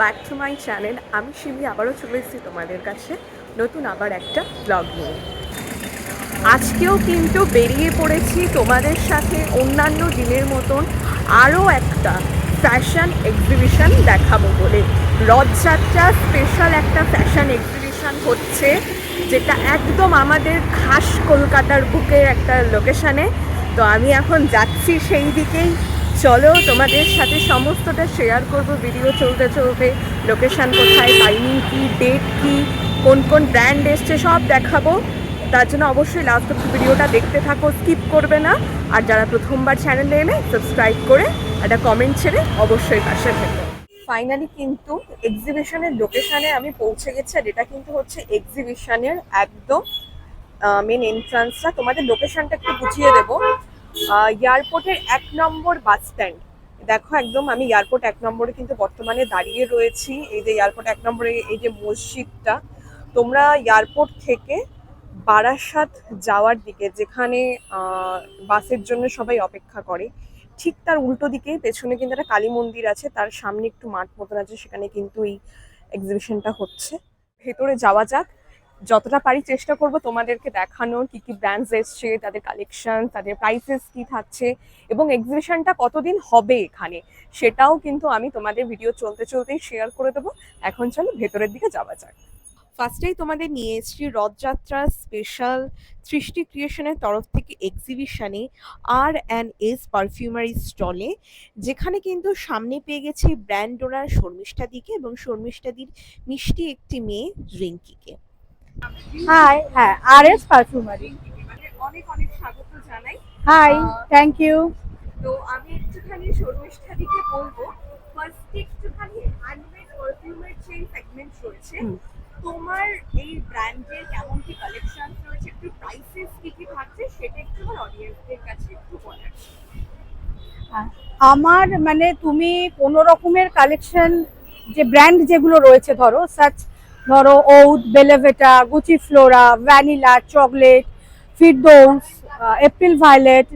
Back to my channel আমি শিমি, আবারও চলে এসেছি তোমাদের কাছে নতুন আবার একটা ব্লগ নিয়ে। আজকেও কিন্তু বেরিয়ে পড়েছি তোমাদের সাথে অন্যান্য দিনের মতন আরও একটা ফ্যাশন এক্সিবিশন দেখাবো বলে। রথযাত্রা স্পেশাল একটা ফ্যাশন এক্সিবিশন হচ্ছে, যেটা একদম আমাদের খাস কলকাতার বুকের একটা লোকেশানে তো আমি এখন যাচ্ছি সেই দিকেই। চলো তোমাদের সাথে সমস্তটা শেয়ার করব ভিডিও চলতে চলতে লোকেশন কোথায় টাইমিং কি ডেট কি, কোন কোন ব্র্যান্ড এসছে, সব দেখাবো। তার জন্য অবশ্যই লাস্ট অব্দি ভিডিওটা দেখতে থাকো স্কিপ করবে না। আর যারা প্রথমবার চ্যানেলে এলে সাবস্ক্রাইব করে একটা কমেন্ট ছেড়ে অবশ্যই পাশে থেকো। ফাইনালি কিন্তু এক্সিবিশনের লোকেশানে আমি পৌঁছে গেছি, আর এটা কিন্তু হচ্ছে এক্সিবিশনের একদম মেন এন্ট্রান্সটা তোমাদের লোকেশানটা একটু বুঝিয়ে দেবো। এয়ারপোর্টের এক নম্বর বাস স্ট্যান্ড। দেখো একদম আমি এয়ারপোর্ট এক নম্বরে কিন্তু বর্তমানে দাঁড়িয়ে রয়েছি। এই যে এয়ারপোর্ট এক নম্বরে, এই যে মসজিদটা, তোমরা এয়ারপোর্ট থেকে বারাসাত যাওয়ার দিকে, যেখানে বাসের জন্য সবাই অপেক্ষা করে, ঠিক তার উল্টো দিকে পেছনে কিন্তু একটা কালী মন্দির আছে, তার সামনে একটু মাঠ মতন আছে, সেখানে কিন্তু এই এক্সিবিশনটা হচ্ছে। ভেতরে যাওয়া যাক। যতটা পারি চেষ্টা করব তোমাদেরকে দেখানোর কি কি ব্র্যান্ডস এসছে, তাদের কালেকশন তাদের প্রাইসেস কি থাকছে এবং এক্সিবিশনটা কতদিন হবে এখানে সেটাও কিন্তু আমি তোমাদের ভিডিও চলতে চলতেই শেয়ার করে দেবো। এখন চলো ভেতরের দিকে যাওয়া যাক। ফার্স্টেই তোমাদের নিয়ে এসেছি রথযাত্রা স্পেশাল সৃষ্টি ক্রিয়েশনের তরফ থেকে এক্সিবিশনে আর অ্যান্ড এস পারফিউমারি স্টলে যেখানে কিন্তু সামনে পেয়ে গেছি ব্র্যান্ড ওনার শর্মিষ্ঠাদিকে এবং শর্মিষ্ঠাদির মিষ্টি একটি মেয়ে রিঙ্কিকে। হাই হ্যাঁ আর এস পারফিউমারি অনেক অনেক স্বাগত জানাই। হাই থ্যাংক ইউ তো আমি একটুখানি শর্মিষ্ঠাদিকে বলব ফার্স্ট একটুখানি হ্যান্ডমেড পারফিউমের যে সেগমেন্ট রয়েছে তোমার এই ব্র্যান্ডের কেমন কি কালেকশন রয়েছে একটু প্রাইসেস কি কি থাকছে সেটা একটু আমার অডিয়েন্সদের কাছে একটু বলার। আমার মানে তুমি কোনো রকমের কালেকশন যে ব্র্যান্ড যেগুলো রয়েছে ধরো সাচ ধরো oud বেলেভেটা Gucci flora vanilla chocolate Firdaus April violet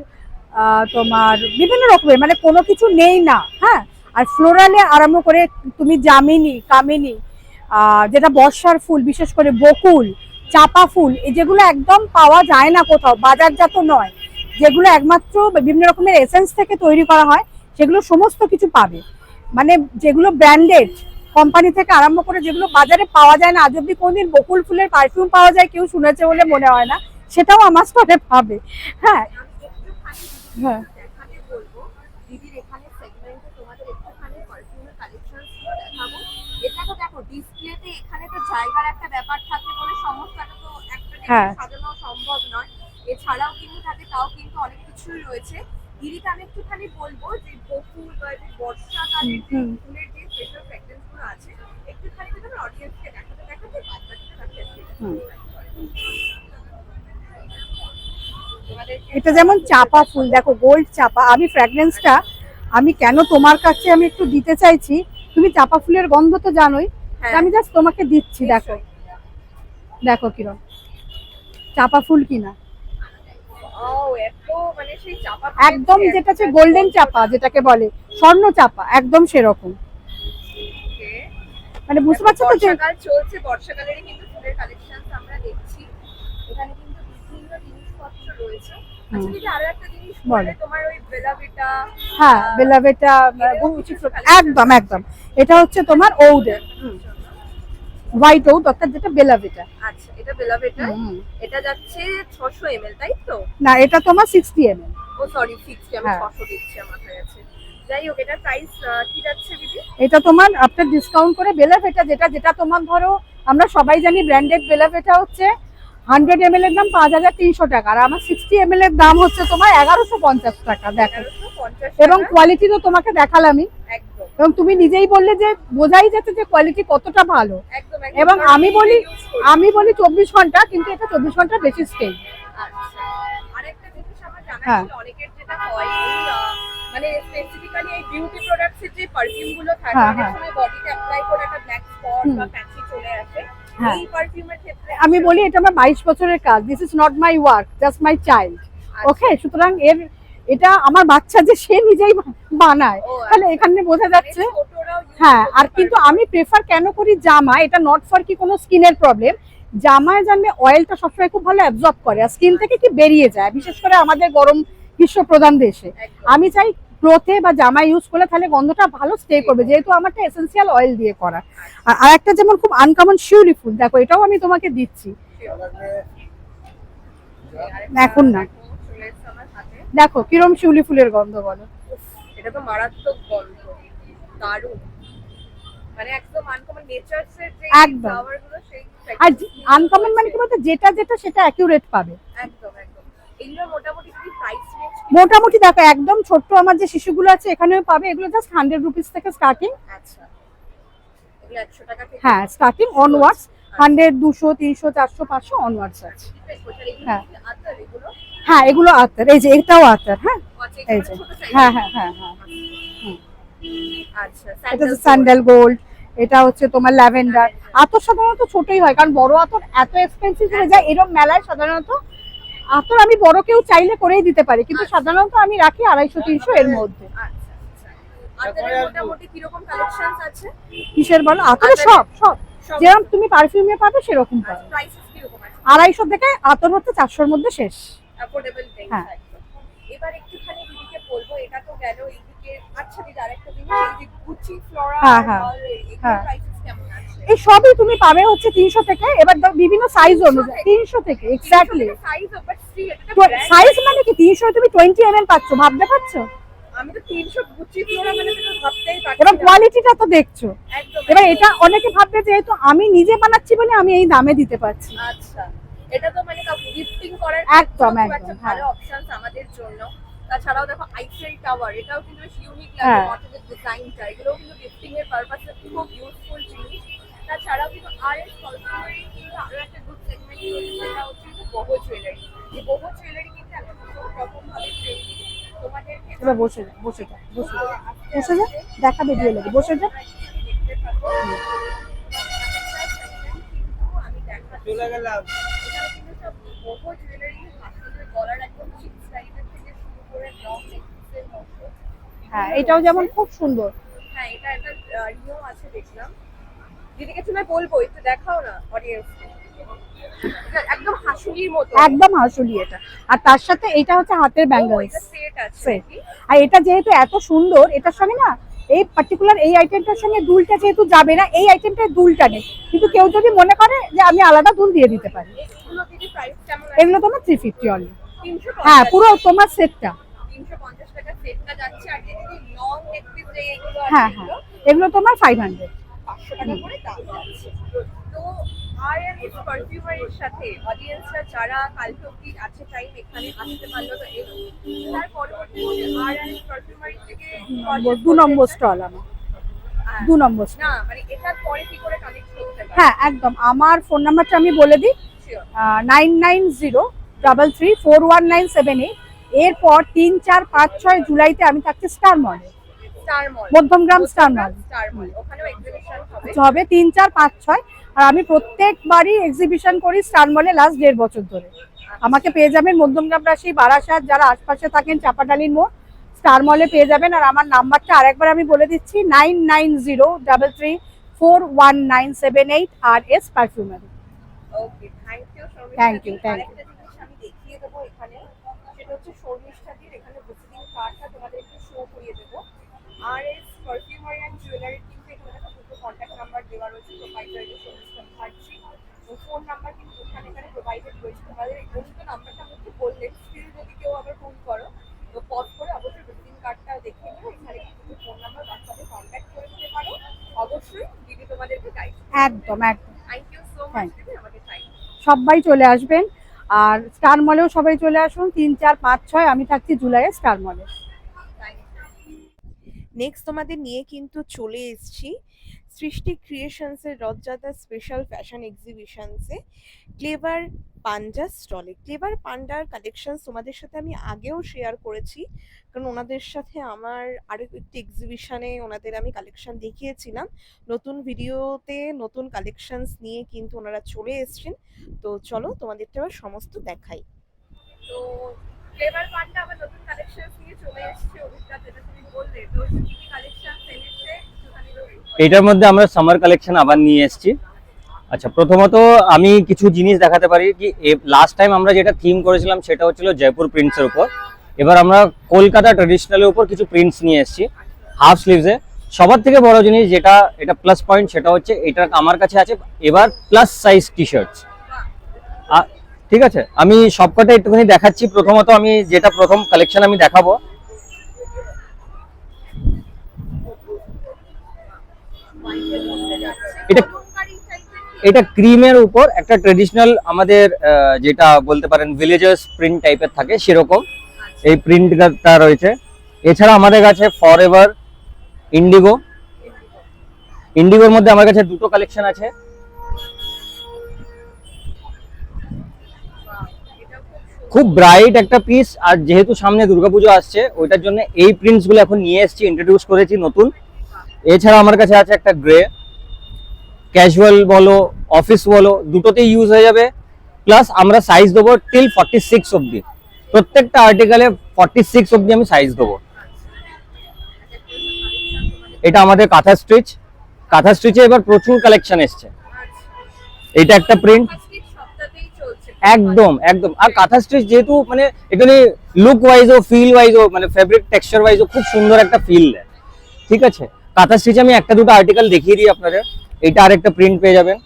তোমার বিভিন্ন রকমের মানে কোনো কিছু নেই না হ্যাঁ? আর ফ্লোরালে আরম্ভ করে তুমি জামিনী কামিনী যেটা বর্ষার ফুল, বিশেষ করে বকুল, চাপা ফুল, এই যেগুলো একদম পাওয়া যায় না কোথাও, বাজারজাত নয়, যেগুলো একমাত্র বিভিন্ন রকমের এসেন্স থেকে তৈরি করা হয়, সেগুলো সমস্ত কিছু পাবে। মানে যেগুলো ব্র্যান্ডেড কোম্পানি থেকে আরম্ভ করে যেগুলো বাজারে পাওয়া যায় না আজ অব্দি কোনদিন বকুল ফুলের পারফিউম পাওয়া যায় কেউ শুনেছে বলে মনে হয় না সেটাও আমার স্টলে পাবে। হ্যাঁ। হ্যাঁ। দিদির এখানে সেগমেন্টে তোমাদের একটুখানি পারফিউমের কালেকশন দেখাবো। এটা তো দেখো ডিসপ্লেতে এখানে তো জায়গার একটা ব্যাপার থাকে বলে সমস্তটা তো একটা হ্যাঁ। সাজানো সম্ভব নয়। এছাড়াও কিন্তু থাকে তাও কিন্তু অনেক কিছুই রয়েছে। দিদিকে আমি একটুখানি বলব যে বকুল বা যে বর্ষাকালের যে হুম, হুম। ফুলের যে স্পেশাল ফ্র্যাগরেন্সগুলো আছে একটুখানি কিন্তু আমি অডিয়েন্সকে দেখাতে দেখাতে বাদ বাকিটা রাখতে এটা যেমন চাপা ফুল দেখো গোল্ড চাপা। আমি ফ্র্যাগরেন্সটা আমি কেন তোমার কাছে আমি একটু দিতে চাইছি? তুমি চাপা ফুলের গন্ধ তো জানোই। হ্যাঁ। আমি জাস্ট তোমাকে দিচ্ছি দেখো। দেখো কিরম। চাপা ফুল কিনা। মানে একদম যেটা হচ্ছে গোল্ডেন চাপা যেটাকে বলে স্বর্ণ চাপা একদম সেরকম. মানে বুঝতে পারছ তো যে বর্ষাকাল চলছে বর্ষাকালেরই কিন্তু ফুলের কালেকশন আমরা দেখছি। এখানে কিন্তু বিভিন্ন জিনিসপত্র রয়েছে। আচ্ছা আরও একটা জিনিস বলে তোমার ওই বেলাভিটা হ্যাঁ বেলাভেটা collection একদম একদম। এটা হচ্ছে তোমার হোয়াইট অর্থাৎ যেটা বেলাভেটা আচ্ছা এটা বেলাভিটা। এটা যাচ্ছে 600 ml তাই তো? না এটা তোমার ও সরি হ্যাঁ। 600 দিচ্ছি আমার কাছে যাই হোক এটার প্রাইস কি যাচ্ছে দিদি? এটা তোমার আফটার ডিসকাউন্ট করে বেলাভেটা যেটা যেটা তোমার ধরো আমরা সবাই জানি ব্র্যান্ডেড বেলাভেটা হচ্ছে হান্ড্রেড এম এর দাম পাঁচ হাজার তিনশো টাকা। আর আমার সিক্সটি এম এর দাম হচ্ছে তোমার এগারোশো পঞ্চাশ টাকা দেখো। এবং কোয়ালিটি তো তোমাকে দেখালামই এবং তুমি নিজেই বললে যে বোঝাই যাচ্ছে যে কোয়ালিটি কতটা ভালো। এবং আমি বলি আমি বলি চব্বিশ ঘণ্টা কিন্তু এটা চব্বিশ ঘণ্টা বেশি স্টে আচ্ছা। জানা হ্যাঁ। অনেকের যেটা হয় মানে স্পেসিফিক্যালি এই বিউটি প্রোডাক্টস এর যে পারফিউমগুলো থাকে হ্যাঁ, অনেক হ্যাঁ। সময় বডিতে অ্যাপ্লাই করে একটা ব্ল্যাক স্পট বা প্যাচি চলে আসে। হ্যাঁ। এই পারফিউমের ক্ষেত্রে আমি বলি এটা আমার বাইশ বছরের কাজ। This is not my work just my child আচ্ছা। ওকে সুতরাং এর এটা আমার বাচ্চা যে সে নিজেই বানায়। তাহলে এখানে বোঝা মানে যাচ্ছে হ্যাঁ আর কিন্তু আমি প্রেফার কেন করি জামা? এটা নট ফর কি কোনো স্কিনের প্রবলেম জামায় জানবে অয়েলটা সবসময় খুব ভালো অ্যাবজর্ব করে আর স্কিন থেকে কি বেরিয়ে যায়? বিশেষ করে আমাদের গরম গ্রীষ্ম প্রধান দেশে আমি চাই ক্লোথে বা জামা ইউজ করলে তাহলে গন্ধটা ভালো স্টে করবে যেহেতু আমারটা এসেন্সিয়াল অয়েল দিয়ে করা। আর একটা যেমন খুব আনকমন শিউলি ফুল দেখো এটাও আমি তোমাকে দিচ্ছি। এখন না। দেখো কিরম শিউলি ফুলের গন্ধ বলো। এটা তো মারাত্মক গন্ধ। দারুণ। মানে একদম আর আনকমন মানে কি বলতো যেটা যেটা সেটা অ্যাকিউরেট পাবে। একদম একদম। এগুলো মোটামুটি কি প্রাইস মোটামুটি দেখো একদম ছোট্ট আমার যে শিশুগুলো আছে এখানেও পাবে। এগুলো জাস্ট হান্ড্রেড রুপিস থেকে স্টার্টিং আচ্ছা। হ্যাঁ স্টার্টিং অনওয়ার্ডস হান্ড্রেড দুশো তিনশো চারশো পাঁচশো অনওয়ার্ডস আছে। হ্যাঁ। হ্যাঁ এগুলো হ্যাঁ আতর। এই যে এটাও আতর হ্যাঁ? আচ্ছা এই যে। হ্যাঁ হ্যাঁ হ্যাঁ হ্যাঁ। আচ্ছা এটা স্যান্ডেল স্যান্ডেল গোল্ড এটা হচ্ছে তোমার ল্যাভেন্ডার আতর সাধারণত ছোটই হয় কারণ বড় আতর এত এক্সপেন্সিভ হয়ে যায়। এরকম মেলায় সাধারণত আতর আমি বড় কেউ চাইলে করেই দিতে পারি কিন্তু সাধারণত আমি রাখি আড়াইশো তিনশো এর মধ্যে। আচ্ছা আচ্ছা। কালেকশনস আছে? কিসের বলো? আতরে সব সব। যেরকম তুমি পারফিউমে পাবে সেরকম পাবে। আড়াইশো থেকে আতর হচ্ছে চারশোর মধ্যে শেষ। হ্যাঁ। এবার একটুখানি দিদিকে বলব এটা তো গেল এইদিকে। আচ্ছা দিদি আরেকটা জিনিস এই যে গুচি ফ্লোরা হ্যাঁ, হ্যাঁ, এগুলো হ্যাঁ। প্রাইসেস কেমন আছে এই সবই তুমি পাবে হচ্ছে তিনশো থেকে এবার বিভিন্ন সাইজ অনুযায়ী। তিনশো থেকে এক্স্যাক্টলি সাইজ মানে কি? তিনশো তুমি টোয়েন্টি এম এল পাচ্ছ ভাবতে পারছ? আমি তো 300 গুচি ফ্লোরা মানে পারছি। এবার কোয়ালিটিটা তো দেখছ। এবার এটা অনেকে ভাববে যেহেতু আমি নিজে বানাচ্ছি বলে আমি এই দামে দিতে পারছি। আচ্ছা এটা তো মানে গিফটিং করার একদম, ভালো হ্যাঁ। অপশনস আমাদের জন্য। তাছাড়াও দেখো আইফেল টাওয়ার এটাও কিন্তু বেশ ইউনিক হ্যাঁ। লাগে মডেলের ডিজাইনটা এগুলোও কিন্তু গিফটিং এর পারপাসে খুব ইউজফুল জিনিস। তাছাড়াও কিন্তু আর এস কলকাতায় কিন্তু আরও একটা গুড সেগমেন্ট রয়েছে সেটা হচ্ছে কিন্তু বহু জুয়েলারি এই বহু জুয়েলারি কিন্তু এখন খুব রকম ভাবে ট্রেন্ডিং এবার বসে যা বসে যা বসে যা বসে যা দেখাবে দিয়ে বসে যা দেখতে পাবো। আমি দেখাচ্ছি চলে গেলাম। কিন্তু সব বহু জুয়েলারি হাতের গলার একদম চিপ সাইজের থেকে শুরু করে লং নেকলেসের মতো। হ্যাঁ এটাও যেমন খুব সুন্দর। হ্যাঁ এটা একটা রিও আছে দেখলাম। দিদিকে তুমি বলব একটু দেখাও না একদম হাসুলির মতো। একদম এটা। আর তার সাথে এটা হচ্ছে হাতের ব্যাঙ্গলস সেট? আর এটা যেহেতু এত সুন্দর এটার সঙ্গে না এই পার্টিকুলার এই আইটেমটার সঙ্গে দুলটা যেহেতু যাবে না এই আইটেমটার দুলটা নেই। কিন্তু কেউ যদি মনে করে যে আমি আলাদা দুল দিয়ে দিতে পারি। এগুলো তোমার থ্রি ফিফটি অনলি হ্যাঁ পুরো তোমার সেটটা হ্যাঁ হ্যাঁ। এগুলো? তোমার ফাইভ হান্ড্রেড পাঁচশো টাকা করে দাম যাচ্ছে। তো আর এন এস পারফিউমারির সাথে অডিয়েন্সরা যারা কালকে অব্দি আছে টাইম এখানে আসতে পারল তো এলো তার পরবর্তী আর এন এস পারফিউমারি থেকে দু নম্বর স্টল আমার। হ্যাঁ। দু নম্বর না মানে এটার পরে কি করে কানেক্ট করতে হ্যাঁ একদম। আমার ফোন নাম্বারটা আমি বলে দিই। Nine nine zero double three four one nine seven eight এরপর তিন চার পাঁচ ছয় জুলাইতে আমি থাকছি star mall Madhyamgram star mall হবে। তিন চার পাঁচ ছয়। আর আমি প্রত্যেকবারই এক্সিবিশন করি স্টার মলে লাস্ট দেড় বছর ধরে। আমাকে পেয়ে যাবেন মধ্যমগ্রাম রাশি বারাসাত। যারা আশপাশে থাকেন চাপাডালির মোড় স্টার মলে পেয়ে যাবেন। আর আমার নাম্বারটা আরেকবার আমি বলে দিচ্ছি nine nine zero double three four one nine seven eight R S perfumery thank you দেখিয়ে দেবো এখানে সেটা হচ্ছে শর্মিষ্ঠা দির এখানে ভিজিটিং কার্ডটা তোমাদের একটু শো করিয়ে দেবো। R S perfumery and jewellery কিন্তু এখানে একটা দুটো কন্ট্যাক্ট নাম্বার দেওয়া রয়েছে প্রোভাইডার শর্মিষ্ঠা মুখার্জি ও ফোন নাম্বার কিন্তু এখানে এখানে প্রোভাইডেড রয়েছে। তোমাদের এই দুটো নাম্বারটা আমাকে বললেন স্টিল যদি কেউ আবার ফোন করো তো পজ করে অবশ্যই ভিজিটিং কার্ডটা দেখিয়ে নিও। এখানে কিন্তু ফোন নাম্বার হোয়াটসঅ্যাপে কন্ট্যাক্ট করে দিতে পারো। অবশ্যই দিদি তোমাদেরকে গাইড একদম একদম। থ্যাংক ইউ সো মাচ দিদি আমাকে টাইম সবাই চলে আসবেন। আর স্টার মলেও সবাই চলে আসুন। তিন চার পাঁচ ছয় আমি থাকছি জুলাইয়ে স্টার মলে নেক্সট তোমাদের নিয়ে কিন্তু চলে এসেছি সৃষ্টি ক্রিয়েশনসের রথযাত্রা স্পেশাল ফ্যাশন এক্সিবিশনসে ক্লেভার পান্ডা স্টলে ক্লেভার পান্ডার কালেকশনস তোমাদের সাথে আমি আগেও শেয়ার করেছি, কারণ ওনাদের সাথে আমার আরও একটি এক্সিবিশনে ওনাদের আমি কালেকশন দেখিয়েছিলাম। নতুন ভিডিওতে নতুন কালেকশনস নিয়ে কিন্তু ওনারা চলে এসেছেন। তো চলো তোমাদেরটা আবার সমস্ত দেখাই। তো ফ্লেভার আবার নতুন কালেকশন নিয়ে চলে এসেছে অভিজ্ঞতা যেটা তুমি বললে। তো কি কালেকশন এটার মধ্যে আমরা সামার কালেকশন আবার নিয়ে এসেছি। আচ্ছা প্রথমত আমি কিছু জিনিস দেখাতে পারি কি লাস্ট টাইম আমরা যেটা থিম করেছিলাম সেটা হচ্ছিল জয়পুর প্রিন্টসের উপর। এবার আমরা কলকাতা ট্রেডিশনালের উপর কিছু প্রিন্টস নিয়ে এসেছি হাফ স্লিভসে সবার থেকে বড় জিনিস যেটা, এটা প্লাস পয়েন্ট সেটা হচ্ছে এটা আমার কাছে আছে, এবার প্লাস সাইজ টি শার্টস ঠিক আছে? আমি সবকটা একটুখানি দেখাচ্ছি। প্রথমত আমি যেটা প্রথম কালেকশন আমি দেখাবো। এটা এটা ক্রিমের উপর একটা ট্রেডিশনাল আমাদের যেটা বলতে পারেন ভিলেজার্স প্রিন্ট টাইপের থাকে, সেরকম এই প্রিন্টটা রয়েছে। এছাড়া আমাদের কাছে ফর এভার ইন্ডিগো ইন্ডিগোর মধ্যে আমার কাছে দুটো কালেকশন আছে। খুব ব্রাইট একটা পিস আর যেহেতু সামনে দুর্গাপুজো আসছে, ওইটার জন্য এই প্রিন্টসগুলো এখন নিয়ে এসেছি ইন্ট্রোডিউস করেছি নতুন। এছাড়া আমার কাছে আছে একটা গ্রে ক্যাজুয়াল বলো অফিস বলো, দুটোতেই ইউজ হয়ে যাবে। প্লাস আমরা সাইজ দেবো টিল ফর্টি সিক্স অব্দি প্রত্যেকটা আর্টিকেলে ফর্টি সিক্স অব্দি আমি সাইজ দেবো। এটা আমাদের কাঁথা স্টিচ কাঁথা স্টিচে এবার প্রচুর কালেকশন এসছে। এটা একটা প্রিন্ট একদম একদম। আর কাঁথা স্টিচ যেহেতু মানে এখানে লুক ওয়াইজ ও ফিল ওয়াইজ ও মানে ফেব্রিক টেক্সচার ওয়াইজ ও খুব সুন্দর একটা ফিল দেয়। ঠিক আছে? কাঁথা স্টিচ আমি একটা দুটো আর্টিকেল দেখিয়ে দিই আপনাদের। এটা আরেকটা প্রিন্ট পেয়ে যাবেন।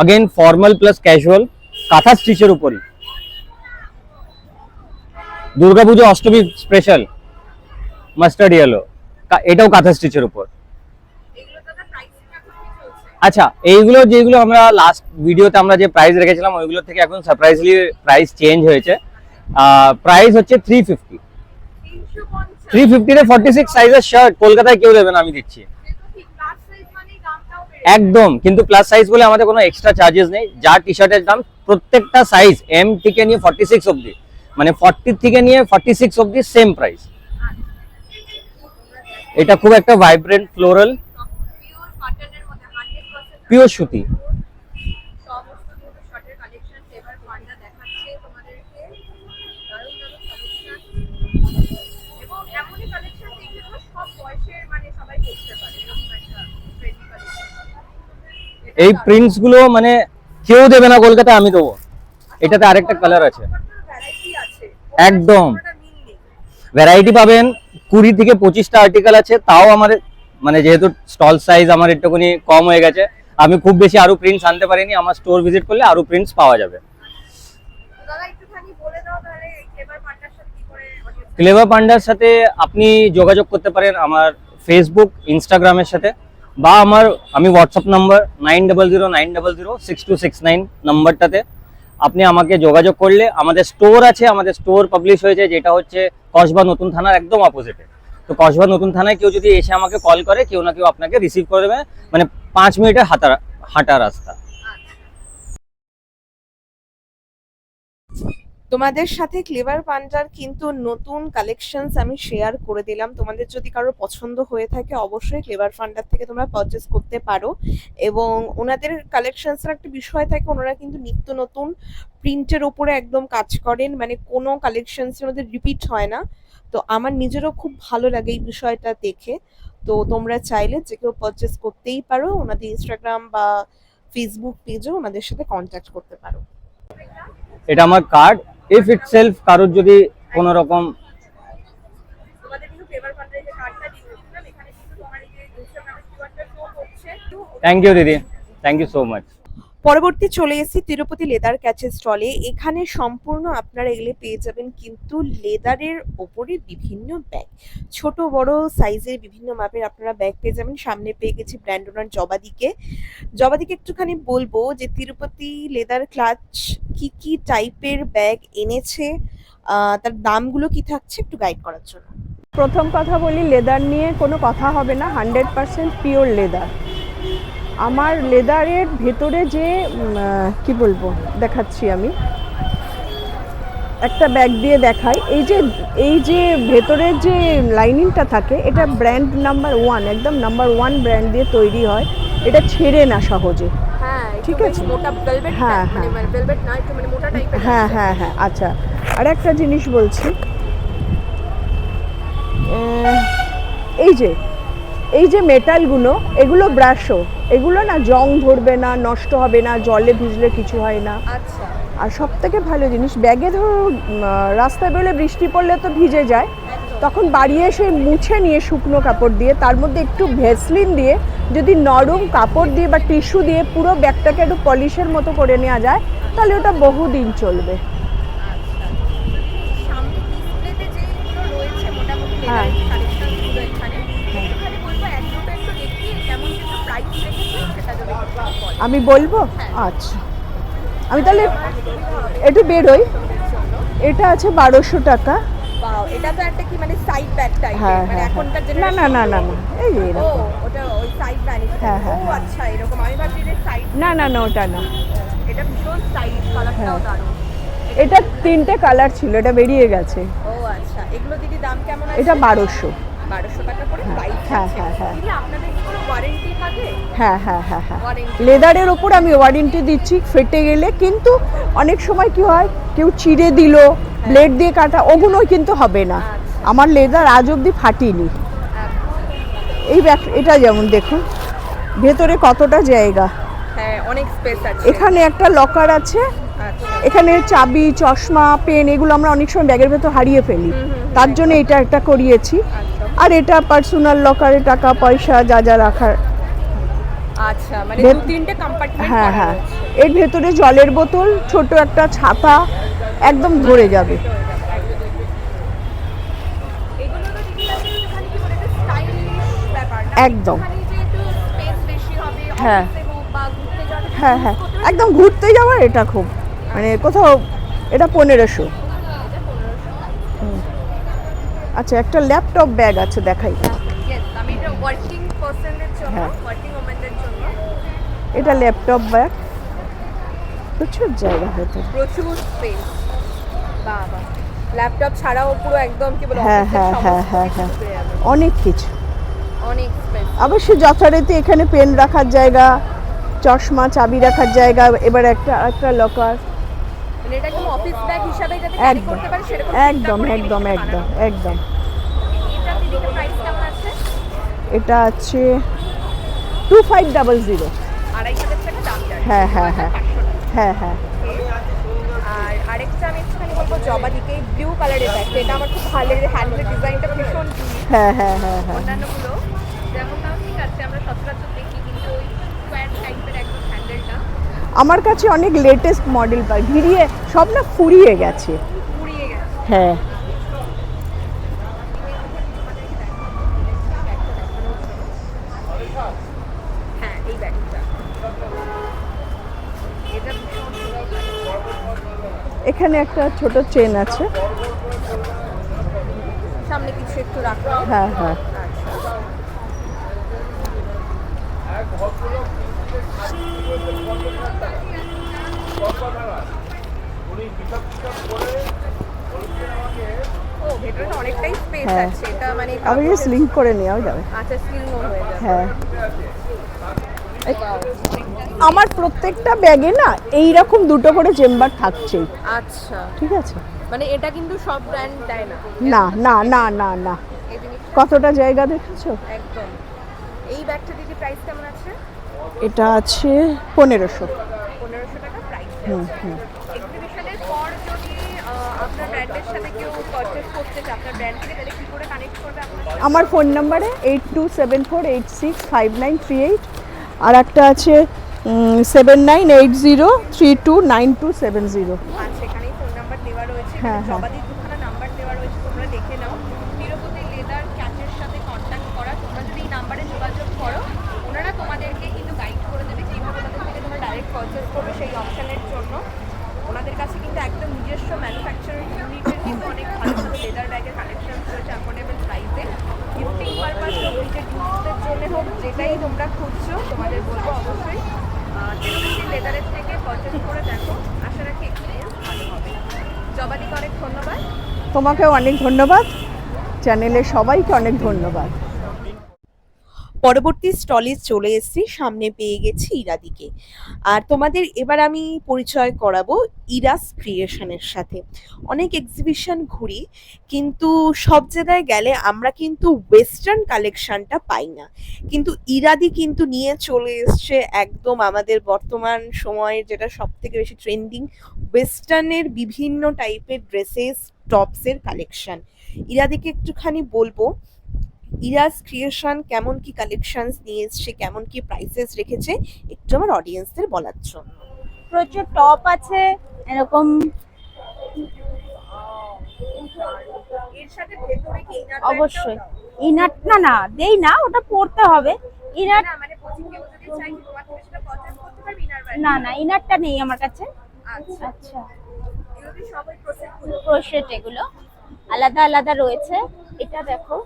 Again formal plus casual kantha স্টিচের উপরই। Durgapujo Ashtami special mustard yellow এটাও কাঁথা স্টিচের উপর। আচ্ছা এইগুলো যেগুলো আমরা লাস্ট ভিডিওতে আমরা যে প্রাইস রেখেছিলাম, ওইগুলো থেকে এখন সারপ্রাইজলি প্রাইস চেঞ্জ হয়েছে। প্রাইস হচ্ছে থ্রি ফিফটি থ্রি ফিফটিতে ফর্টি সিক্স সাইজের শার্ট কলকাতায় কেউ দেবে না, আমি দিচ্ছি। একদম, কিন্তু প্লাস সাইজ বলে আমাদের কোনো এক্সট্রা চার্জেস নেই। যা টি শার্টের দাম, প্রত্যেকটা সাইজ এম থেকে নিয়ে ফর্টি সিক্স অব্দি মানে ফর্টি থেকে নিয়ে ফর্টি সিক্স অব্দি সেম প্রাইস এটা খুব একটা ভাইব্রেন্ট ফ্লোরাল পিওর সুতি এই প্রিন্টসগুলো মানে কেউ দেবে না কলকাতা আমি দেবো। এটাতে আরেকটা কালার আছে। একদম। ভ্যারাইটি পাবেন। কুড়ি থেকে পঁচিশটা আর্টিকেল আছে। তাও আমার মানে যেহেতু স্টল সাইজ আমার একটুখানি কম হয়ে গেছে আমি খুব বেশি আরও প্রিন্টস আনতে পারিনি আমার স্টোর ভিজিট করলে আরও প্রিন্টস পাওয়া যাবে। ক্লেভার পান্ডার সাথে আপনি যোগাযোগ করতে পারেন আমার ফেসবুক ইনস্টাগ্রামের সাথে বা আমার আমি WhatsApp number nine double zero nine double zero six two six nine নাম্বারটাতে আপনি আমাকে যোগাযোগ করলে আমাদের স্টোর আছে আমাদের স্টোর পাবলিশ হয়েছে যেটা হচ্ছে কসবা নতুন থানার একদম অপোজিটে তো কসবা নতুন থানায় কেউ যদি এসে আমাকে কল করে কেউ না কেউ আপনাকে রিসিভ করে দেবে। মানে পাঁচ মিনিটের হাঁটা হাঁটা রাস্তা। তোমাদের সাথে ক্লেভার পান্ডার কিন্তু নতুন কালেকশনস আমি শেয়ার করে দিলাম। তোমাদের যদি কারোর পছন্দ হয়ে থাকে, অবশ্যই ক্লেভার পান্ডার থেকে তোমরা পারচেস করতে পারো। এবং ওনাদের কালেকশনসের একটা বিষয় থাকে, ওনারা কিন্তু নিত্য নতুন প্রিন্টের ওপরে একদম কাজ করেন। মানে কোনো কালেকশনসের মধ্যে রিপিট হয় না। তো আমার নিজেরও খুব ভালো লাগে এই বিষয়টা দেখে। তো তোমরা চাইলে যে কেউ পারচেস করতেই পারো। ওনাদের ইনস্টাগ্রাম বা ফেসবুক পেজও ওনাদের সাথে কন্ট্যাক্ট করতে পারো। এটা আমার কার্ড ইফ ইটসেলফ কারোর যদি কোনো রকম থ্যাংক ইউ দিদি। থ্যাংক ইউ সো মাচ পরবর্তী চলে এসেছি তিরুপতি লেদার ক্যাচের স্টলে এখানে সম্পূর্ণ আপনারা এগুলো পেয়ে যাবেন কিন্তু লেদারের ওপরে বিভিন্ন ব্যাগ ছোট, বড় সাইজের বিভিন্ন মাপের আপনারা ব্যাগ পেয়ে যাবেন। সামনে পেয়ে গেছি ব্র্যান্ড ওনার জবাদিকে। জবাদিকে একটুখানি বলব যে তিরুপতি লেদার ক্লাচ কি কি টাইপের ব্যাগ এনেছে তার দামগুলো কি থাকছে একটু গাইড করার জন্য। প্রথম কথা বলি লেদার নিয়ে কোনো কথা হবে না হান্ড্রেড পার্সেন্ট পিওর লেদার আমার লেদারের ভেতরে যে কি বলব দেখাচ্ছি আমি। একটা ব্যাগ দিয়ে দেখাই। এই যে এই যে ভেতরের যে লাইনিংটা থাকে এটা ব্র্যান্ড নাম্বার ওয়ান একদম নাম্বার ওয়ান ব্র্যান্ড দিয়ে তৈরি হয়। এটা ছেড়ে না সহজে। হ্যাঁ ঠিক আছে। হ্যাঁ, হ্যাঁ। মানে মানে হ্যাঁ হ্যাঁ হ্যাঁ আচ্ছা। আর একটা জিনিস বলছি। এই যে এই যে মেটালগুলো এগুলো ব্রাশও। এগুলো না জং ধরবে না নষ্ট হবে না জলে ভিজলে কিছু হয় না। আচ্ছা। আর সব থেকে ভালো জিনিস ব্যাগে ধরো রাস্তায় বেরোলে বৃষ্টি পড়লে তো ভিজে যায়। তখন বাড়ি এসে মুছে নিয়ে শুকনো কাপড় দিয়ে তার মধ্যে একটু ভেসলিন দিয়ে যদি নরম কাপড় দিয়ে বা টিস্যু দিয়ে পুরো ব্যাগটাকে একটু পলিশের মতো করে নেওয়া যায় তাহলে ওটা বহুদিন চলবে। মোটামুটি হ্যাঁ। লেদারের কালেকশনগুলো এখানে একটুখানি বলব এক দুটো একটু দেখিয়ে কেমন কিছু প্রাইস রেখেছে সেটা যদি একটু বলো। আমি বলব? আচ্ছা। আমি তাহলে একটু বেরোই। এটা আছে বারোশো টাকা। এটা তো একটা কি মানে সাইড ব্যাগ হ্যাঁ মানে হ্যাঁ এখনকার হ্যাঁ। না না না না না। এই ওটা ওই সাইড হ্যাঁ, হ্যাঁ, ও। আচ্ছা এরকম। আমি ভাবছি যে সাইড না না না ওটা না। এটা ভীষণ সাইড কালারটাও। দারুণ। এটা তিনটে কালার ছিল এটা বেরিয়ে গেছে। ও আচ্ছা। এগুলো দিদি দাম কেমন আছে? এটা বারোশো। বারোশো টাকা করে হ্যাঁ, প্রাইস হ্যাঁ, হ্যাঁ, হ্যাঁ। আপনাদের হ্যাঁ হ্যাঁ হ্যাঁ হ্যাঁ। লেদারের ওপর আমি ওয়ারেন্টি দিচ্ছি ফেটে গেলে কিন্তু অনেক সময় কি হয় কেউ চিড়ে দিল ব্লেড দিয়ে কাটা ওগুলো কিন্তু হবে না। আচ্ছা। আমার লেদার আজ অবধি ফাটিনি। এই ব্যাগ এটা যেমন দেখুন ভেতরে কতটা জায়গা। হ্যাঁ অনেক স্পেস আছে। এখানে একটা লকার আছে। আচ্ছা। এখানে চাবি চশমা পেন এগুলো আমরা অনেক সময় ব্যাগের ভেতর হারিয়ে ফেলি। তার জন্য এটা একটা করিয়েছি। আর এটা পার্সোনাল লকারে টাকা পয়সা যা যা রাখার। আচ্ছা মানে ভেত- দু তিনটে কম্পার্টমেন্ট হ্যাঁ হ্যাঁ। এর ভেতরে জলের বোতল ছোট একটা ছাতা একদম ধরে যাবে। একদম। হ্যাঁ। জন্য হ্যাঁ হ্যাঁ। একদম ঘুরতে যাওয়ার এটা খুব। মানে কোথাও এটা পনেরোশো। আচ্ছা একটা ল্যাপটপ ব্যাগ আছে দেখাই। আমি এটা ওয়ার্কিং পার্সনের জন্য হ্যাঁ। ওয়ার্কিং ওমেনদের জন্য। এটা ল্যাপটপ ব্যাগ। প্রচুর জায়গা ভেতরে প্রচুর স্পেস বাবা ল্যাপটপ ছাড়াও পুরো একদম কি বলে হ্যাঁ, হ্যাঁ, হ্যাঁ, হ্যাঁ, হ্যাঁ। অনেক কিছু। অনেক স্পেস অবশ্যই যথারীতি এখানে পেন রাখার জায়গা চশমা চাবি রাখার জায়গা এবার একটা একটা লকার একদম ক্যারি একদম একদম একদম একদম। একদম এটা আছে টু ফাইভ ডাবল জিরো হ্যাঁ, হ্যাঁ, হ্যাঁ। হ্যাঁ হ্যাঁ। আর আরেকটা আমি একটুখানি বলব জবা দিকে ব্লু কালারের ব্যাগটা এটা আমার খুব ভালো লেগেছে হ্যান্ডেল ডিজাইনটা ভীষণ হ্যাঁ হ্যাঁ হ্যাঁ হ্যাঁ। অন্যান্যগুলো। যেমন ঠিক আছে আমরা সচরাচর দেখি কিন্তু ওই স্কোয়ার টাইপের একদম হ্যান্ডেলটা আমার কাছে অনেক লেটেস্ট মডেল পাই। ভিড়িয়ে সব না ফুরিয়ে গেছে। হ্যাঁ। হ্যাঁ। এখানে একটা ছোট চেন আছে। সামনে কিছু একটু রাখো। হ্যাঁ হ্যাঁ আচ্ছা ও ভেতরে তো অনেকটাই স্পেস হ্যাঁ। আছে এটা মানে আবার কাপড়ের- লিঙ্ক করে নেওয়া যাবে। আচ্ছা যাবে। হ্যাঁ। আমার প্রত্যেকটা ব্যাগে না এই রকম দুটো করে চেম্বার থাকছেই আচ্ছা। ঠিক আছে? মানে এটা কিন্তু সব ব্র্যান্ড দেয় না। না না না না না। কতটা জায়গা দেখেছ? একদম। এই ব্যাগটা দিদি প্রাইস কেমন আছে? এটা আছে পনেরোশো। পনেরোশো টাকা হুম হুম। এক্সিবিশনের পর যদি আপনার ব্র্যান্ডের সাথে কেউ পারচেজ করতে চায় আপনার ব্র্যান্ড থেকে তাহলে কি করে কানেক্ট করবে আপনার আমার ফোন নাম্বারে eight two seven four eight six five nine three eight আর একটা আছে seven nine eight zero three two nine two seven zero হ্যাঁ, হ্যাঁ। জবাদির দুখানা নাম্বার দেওয়া রয়েছে তোমরা দেখে নাও তিরুপতি লেদার ক্যাচের সাথে কন্ট্যাক্ট করা তোমরা যদি এই নাম্বারে যোগাযোগ করো ওনারা তোমাদেরকে কিন্তু গাইড করে দেবে কীভাবে তাদের থেকে তোমরা ডাইরেক্ট পারচেস করবে সেই অপশানের জন্য ওনাদের কাছে কিন্তু একদম নিজস্ব ম্যানুফ্যাকচারিং ইউনিটের কিন্তু অনেক ভালো ভালো লেদার ব্যাগের কালেকশন রয়েছে অ্যাফোর্ডেবল প্রাইসে গিফটিং ওই যে জন্য হোক, যেটাই তোমরা খুঁজছো, তোমাদের বলব অবশ্যই তিরুপতি লেদারের থেকে পারচেস করে দেখো, আশা রাখি এক্সপিরিয়েন্স ভালো হবে। জবাদিকে অনেক ধন্যবাদ। তোমাকেও অনেক ধন্যবাদ। চ্যানেলে সবাইকে অনেক ধন্যবাদ। পরবর্তী স্টলে চলে এসেছি সামনে পেয়ে গেছি ইরাদিকে। আর তোমাদের এবার আমি পরিচয় করাবো ইরাস ক্রিয়েশনের সাথে। অনেক এক্সিবিশন ঘুরি, কিন্তু সব জায়গায় গেলে আমরা কিন্তু ওয়েস্টার্ন কালেকশনটা পাই না। কিন্তু ইরাদি কিন্তু নিয়ে চলে এসছে একদম আমাদের বর্তমান সময়ের যেটা সব থেকে বেশি ট্রেন্ডিং ওয়েস্টার্নের বিভিন্ন টাইপের ড্রেসেস টপসের কালেকশন ইরাদিকে একটুখানি বলব ইরাস ক্রিয়েশন কেমন কি কালেকশনস নিয়ে এসছে কেমন কি প্রাইসেস রেখেছে একটু আমার অডিয়েন্সদের বলার জন্য। প্রচুর টপ আছে এরকম এর সাথে ভেতরে কি অবশ্যই। ইনার না না দেই না ওটা পড়তে হবে। ইনার মানে না না ইনারটা নেই আমার কাছে। আচ্ছা। আচ্ছা। এগুলো সবাই প্রসেস এগুলো আলাদা আলাদা রয়েছে। এটা দেখো।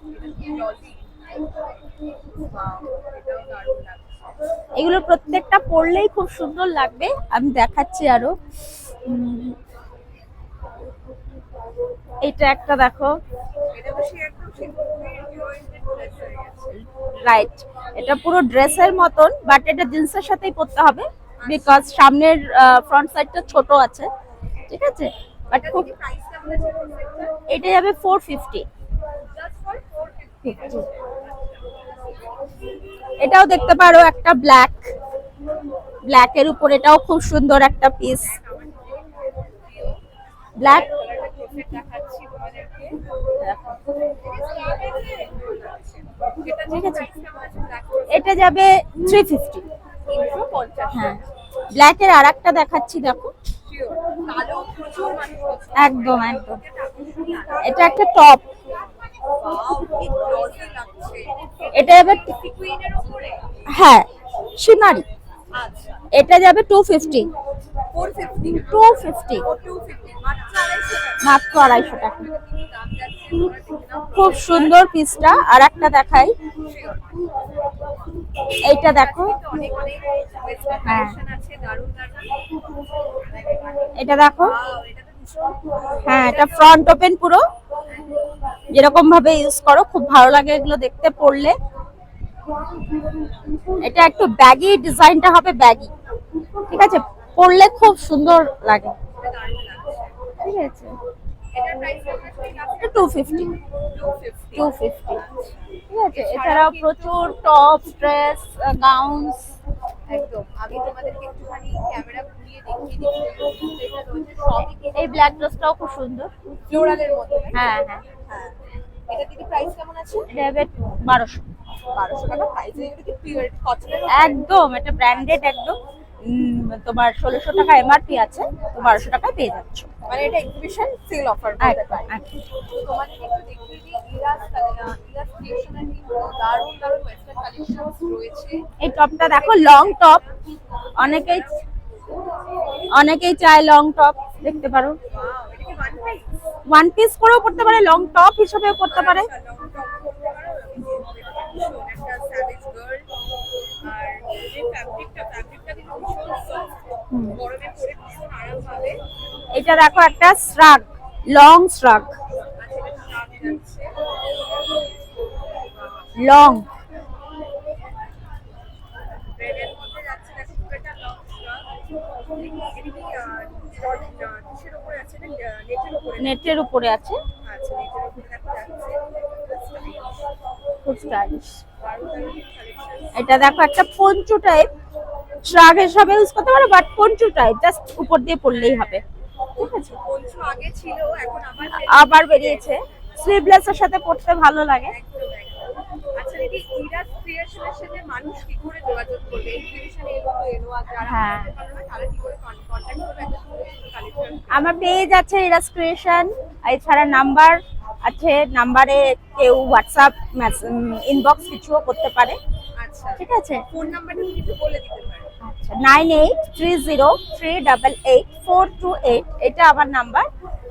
এগুলো প্রত্যেকটা পরলেই খুব সুন্দর লাগবে। আমি দেখাচ্ছি আরও। এটা একটা দেখো। রাইট এটা পুরো ড্রেসের মতন বাট এটা জিন্সের সাথেই পরতে হবে বিকজ সামনের ফ্রন্ট সাইডটা ছোট আছে। ঠিক আছে? বাট খুব প্রাইস এটা যাবে ফোর ফিফটি জাস্ট ফর 450 এটাও দেখতে পারো একটা ব্ল্যাক ব্ল্যাক এর উপর এটাও খুব সুন্দর একটা পিস ব্ল্যাক এটা যাবে থ্রি ফিফটি হ্যাঁ। ব্ল্যাক এর আর একটা দেখাচ্ছি দেখো। একদম একদম। এটা একটা টপ এটা এবার হ্যাঁ সিনারি। এটা যাবে টু ফিফটি টু ফিফটি ও 250 মাত্র আড়াইশো টাকা। খুব সুন্দর পিসটা আর একটা দেখাই। এইটা দেখো। হ্যাঁ। দারুণ এটা দেখো। হ্যাঁ এটা ফ্রন্ট ওপেন পুরো। যেরকম ভাবে ইউজ করো খুব ভালো লাগে এগুলো দেখতে পড়লে এটা একটু ব্যাগি ডিজাইনটা হবে ব্যাগি ঠিক আছে? পরলে খুব সুন্দর লাগে। ঠিক আছে? টু ফিফটি 250 টু ফিফটি ঠিক আছে? এছাড়াও প্রচুর টপ ড্রেস গাউন্স একদম। আমি তোমাদেরকে একটুখানি ক্যামেরা ঘুরিয়ে দেখিয়ে দিচ্ছি। এটা রয়েছে সবই এই ব্ল্যাক ড্রেসটাও খুব সুন্দর ফ্লোরালের হ্যাঁ হ্যাঁ। হ্যাঁ। এটা দিদি প্রাইস কেমন আছে? এটা হবে বারোশো বারোশো টাকা প্রাইস এটা কি পিওর কটনের একদম এটা ব্র্যান্ডেড একদম। তোমার ষোলোশো টাকা এমআরপি আছে তো বারোশো টাকায় পেয়ে যাচ্ছ। মানে এটা এক্সিবিশন সেল অফার বলতে পারি। তোমাদেরকে একটু দেখিয়ে দিই ইরাস ইরাস ক্রিয়েশনের কিন্তু দারুণ দারুণ ওয়েস্টার্ন কালেকশনস রয়েছে। এই টপটা দেখো লং টপ অনেকেই অনেকেই চায় লং টপ দেখতে পারো। ওয়ান পিস করেও পড়তে পারে লং টপ হিসেবেও পড়তে পারে। পারো ভীষণ একটা স্যাভেজ গার্ল আর যে ফ্যাব্রিকটা ফ্যাব্রিকটা কিন্তু ভীষণ সফট গরমে পরে ভীষণ আরাম পাবে। এটা দেখো একটা শ্রাগ। লং শ্রাগ লং নেটের উপরে যাচ্ছে খুব স্টাইলিশ এটা দেখো একটা পঞ্চু টাইপ শ্রাগ হিসাবে ইউজ করতে পারো বাট পঞ্চু টাইপ জাস্ট উপর দিয়ে পড়লেই হবে। ঠিক আছে? আবার বেরিয়েছে। স্লিভলেস এর সাথে পড়তে ভালো লাগে। আচ্ছা হ্যাঁ। আমার পেজ আছে ইরাস ক্রিয়েশন এছাড়া নাম্বার আছে নাম্বারে কেউ হোয়াটসঅ্যাপ ইনবক্স কিছুও করতে পারে। আচ্ছা। ঠিক আছে? ফোন নাম্বারটা একটু বলে দিতে পারো। আচ্ছা। Nine eight three zero three double eight four two eight এটা আমার নাম্বার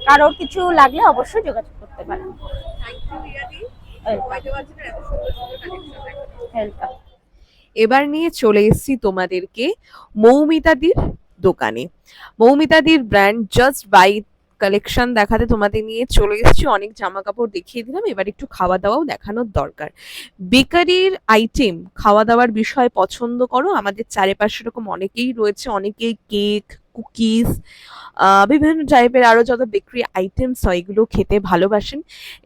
কারোর কিছু লাগলে অবশ্যই যোগাযোগ করতে পারেন এবার নিয়ে চলে এসেছি তোমাদেরকে মৌমিতাদির দোকানে। মৌমিতাদির ব্র্যান্ড জাস্ট বাই কালেকশন দেখাতে তোমাদের নিয়ে চলে এসেছি। অনেক জামা কাপড় দেখিয়ে দিলাম। এবার একটু খাওয়া দাওয়াও দেখানোর দরকার। বেকারির আইটেম খাওয়া দাওয়ার বিষয় পছন্দ করো। আমাদের চারিপাশে এরকম অনেকেই রয়েছে। অনেকেই কেক কুকিজ বিভিন্ন টাইপের আরও যত বেকারি আইটেমস হয়, এগুলো খেতে ভালোবাসেন।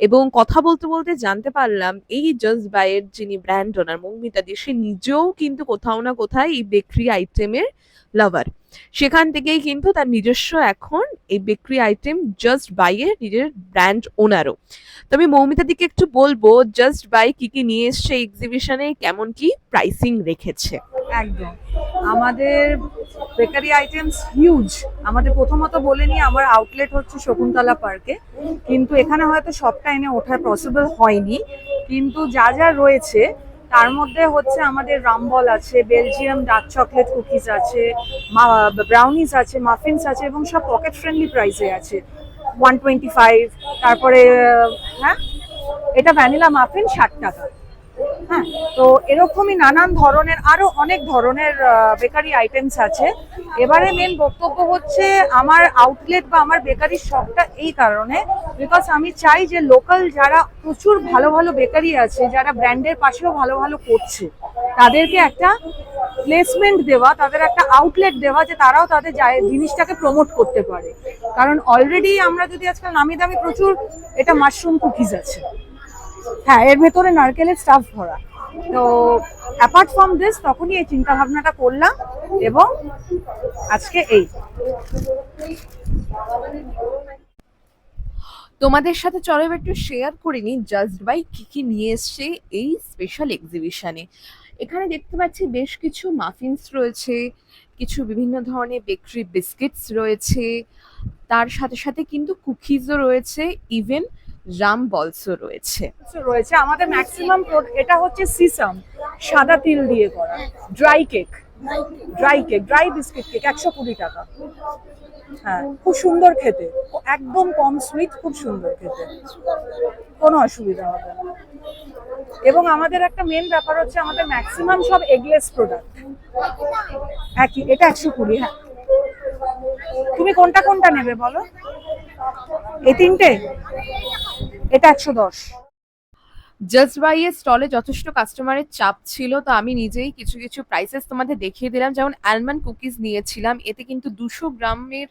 এবং কথা বলতে বলতে জানতে পারলাম, এই জাস্ট বাইয়ের যিনি ব্র্যান্ড ওনার মৌমিতা দি, সে নিজেও কিন্তু কোথাও না কোথায় এই বেকারি আইটেমের লাভার সেখান থেকেই কিন্তু তার নিজস্ব এখন এই বেকারি আইটেম জাস্ট বাইয়ের নিজের ব্র্যান্ড ওনারও তো আমি মৌমিতা দিকে একটু বলব জাস্ট বাই কি কি নিয়ে এসছে এক্সিবিশনে কেমন কি প্রাইসিং রেখেছে? একদম। আমাদের বেকারি আইটেমস হিউজ আমাদের প্রথমত বলে নিই, আমার আউটলেট হচ্ছে শকুন্তলা পার্কে কিন্তু এখানে হয়তো সবটা এনে ওঠা পসিবল হয়নি। কিন্তু যা যা রয়েছে তার মধ্যে হচ্ছে আমাদের রামবল আছে, বেলজিয়াম ডার্ক চকলেট কুকিজ আছে ব্রাউনিজ আছে মাফিনস আছে এবং সব পকেট ফ্রেন্ডলি প্রাইসে আছে। ওয়ান টোয়েন্টি ফাইভ তারপরে হ্যাঁ? এটা ভ্যানিলা মাফিন ষাট টাকা। হ্যাঁ তো এরকমই নানান ধরনের আরও অনেক ধরনের বেকারি আইটেমস আছে। এবারে মেন বক্তব্য হচ্ছে আমার আউটলেট বা আমার বেকারির শপটা এই কারণে বিকজ আমি চাই যে লোকাল যারা প্রচুর ভালো ভালো বেকারি আছে, যারা ব্র্যান্ডের পাশেও ভালো ভালো করছে, তাদেরকে একটা প্লেসমেন্ট দেওয়া, তাদের একটা আউটলেট দেওয়া, যে তারাও তাদের জিনিসটাকে প্রমোট করতে পারে। কারণ অলরেডি আমরা যদি আজকাল নামি দামি প্রচুর, এটা মাশরুম কুকিজ আছে। হ্যাঁ এর ভেতরে নারকেলের স্টাফ ভরা। তো অ্যাপার্ট ফ্রম দিস তখনই এই চিন্তা ভাবনাটা করলাম এবং আজকে এই। তোমাদের সাথে চলো একটু শেয়ার করে নিই জাস্ট বাই কি কি নিয়ে এসছে এই স্পেশাল এক্সিবিশনে এখানে দেখতে পাচ্ছি বেশ কিছু মাফিনস রয়েছে, কিছু বিভিন্ন ধরনের বেকারি বিস্কিটস রয়েছে, তার সাথে সাথে কিন্তু কুকিজও রয়েছে ইভেন জাম বলসও রয়েছে। রয়েছে। আমাদের ম্যাক্সিমাম এটা হচ্ছে সিসাম সাদা তিল দিয়ে করা। Dry cake dry cake dry biscuit cake একশো কুড়ি টাকা। হ্যাঁ খুব সুন্দর খেতে। একদম কম সুইট খুব সুন্দর খেতে। কোনো অসুবিধা হবে না। এবং আমাদের একটা মেন ব্যাপার হচ্ছে আমাদের ম্যাক্সিমাম সব এগলেস প্রোডাক্ট একই, এটা একশো কুড়ি হ্যাঁ। তুমি কোনটা কোনটা নেবে বলো? এই তিনটে? এটা একশো দশ। জাস্ট বাই এর স্টলে যথেষ্ট কাস্টমারের চাপ ছিল, তো আমি নিজেই কিছু কিছু প্রাইসেস তোমাদের দেখিয়ে দিলাম। যেমন অ্যালমন্ড কুকিজ নিয়েছিলাম, এতে কিন্তু দুশো গ্রামের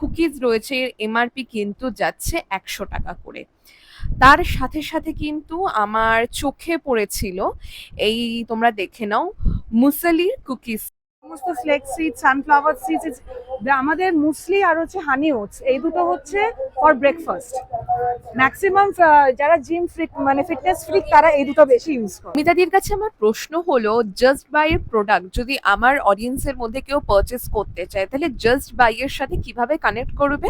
কুকিজ রয়েছে, এর এমআরপি কিন্তু যাচ্ছে একশো টাকা করে। তার সাথে সাথে কিন্তু আমার চোখে পড়েছিল, এই তোমরা দেখে নাও, মুসালির কুকিজ সমস্ত ফ্লেক্স সিড সানফ্লাওয়ার সিডস আমাদের মুসলি আর হচ্ছে হানি ওটস এই দুটো হচ্ছে ফর ব্রেকফাস্ট ম্যাক্সিমাম যারা জিম ফ্রিক মানে ফিটনেস ফ্রিক তারা এই দুটো বেশি ইউজ করে। মিতাদির কাছে আমার প্রশ্ন হলো জাস্ট বাই এর প্রোডাক্ট যদি আমার অডিয়েন্সের মধ্যে কেউ পারচেস করতে চায়, তাহলে জাস্ট বাই এর সাথে কীভাবে কানেক্ট করবে?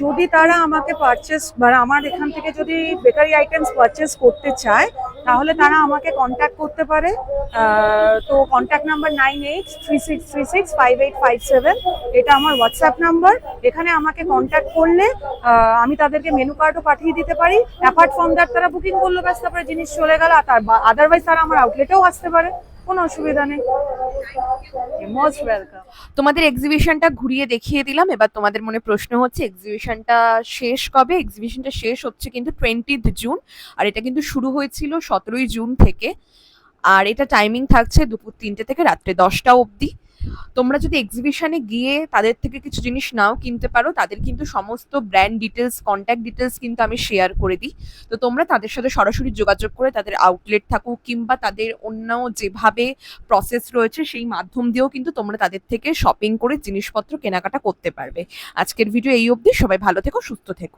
যদি তারা আমাকে পারচেস মানে আমার এখান থেকে যদি বেকারি আইটেমস পারচেস করতে চায়, তাহলে তারা আমাকে কন্ট্যাক্ট করতে পারে। তো contact number nine eight three six three six five eight five seven এটা আমার হোয়াটসঅ্যাপ নাম্বার এখানে আমাকে কন্ট্যাক্ট করলে আমি তাদেরকে মেনু কার্ডও পাঠিয়ে দিতে পারি। অ্যাপার্ট ফ্রম দ্যাট তারা বুকিং করল, ব্যাস, তারপরে জিনিস চলে গেল, আর তার আদারওয়াইজ তারা আমার আউটলেটেও আসতে পারে। কোনো অসুবিধা নেই। মোস্ট ওয়েলকাম তোমাদের এক্সিবিশনটা ঘুরিয়ে দেখিয়ে দিলাম। এবার তোমাদের মনে প্রশ্ন হচ্ছে এক্সিবিশনটা শেষ কবে? এক্সিবিশনটা শেষ হচ্ছে কিন্তু টোয়েন্টিথ জুন আর এটা কিন্তু শুরু হয়েছিল সতেরোই জুন থেকে। আর এটা টাইমিং থাকছে দুপুর তিনটে থেকে রাত্রে দশটা অবধি। তোমরা যদি এক্সিবিশনে গিয়ে তাদের থেকে কিছু জিনিস নাও কিনতে পারো, তাদের কিন্তু সমস্ত ব্র্যান্ড ডিটেলস কন্ট্যাক্ট ডিটেলস কিন্তু আমি শেয়ার করে দিই। তো তোমরা তাদের সাথে সরাসরি যোগাযোগ করে তাদের আউটলেট থাকুক কিংবা তাদের অন্য যেভাবে প্রসেস রয়েছে সেই মাধ্যম দিয়েও কিন্তু তোমরা তাদের থেকে শপিং করে জিনিসপত্র কেনাকাটা করতে পারবে। আজকের ভিডিও এই অবধি। সবাই ভালো থেকো, সুস্থ থেকো।